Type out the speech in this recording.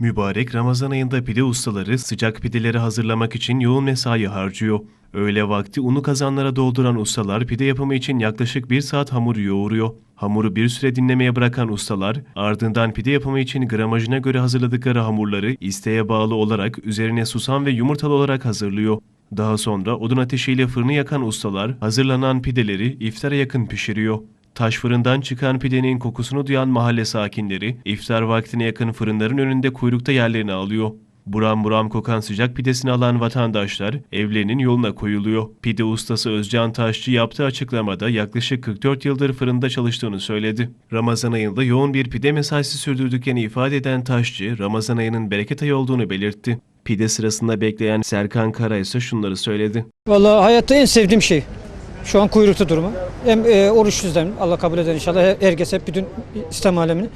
Mübarek Ramazan ayında pide ustaları sıcak pideleri hazırlamak için yoğun mesai harcıyor. Öğle vakti unu kazanlara dolduran ustalar pide yapımı için yaklaşık bir saat hamur yoğuruyor. Hamuru bir süre dinlemeye bırakan ustalar ardından pide yapımı için gramajına göre hazırladıkları hamurları isteğe bağlı olarak üzerine susam ve yumurtalı olarak hazırlıyor. Daha sonra odun ateşiyle fırını yakan ustalar hazırlanan pideleri iftara yakın pişiriyor. Taş fırından çıkan pidenin kokusunu duyan mahalle sakinleri iftar vaktine yakın fırınların önünde kuyrukta yerlerini alıyor. Buram buram kokan sıcak pidesini alan vatandaşlar evlerinin yoluna koyuluyor. Pide ustası Özcan Taşçı yaptığı açıklamada yaklaşık 44 yıldır fırında çalıştığını söyledi. Ramazan ayında yoğun bir pide mesaisi sürdürdüklerini ifade eden Taşçı, Ramazan ayının bereket ayı olduğunu belirtti. Pide sırasında bekleyen Serkan Kara ise şunları söyledi. Vallahi hayatta en sevdiğim şey. Şu an kuyrukta durumu. Hem e, oruç düzlem Allah kabul eder inşallah. Herkes hep bütün İslam alemini.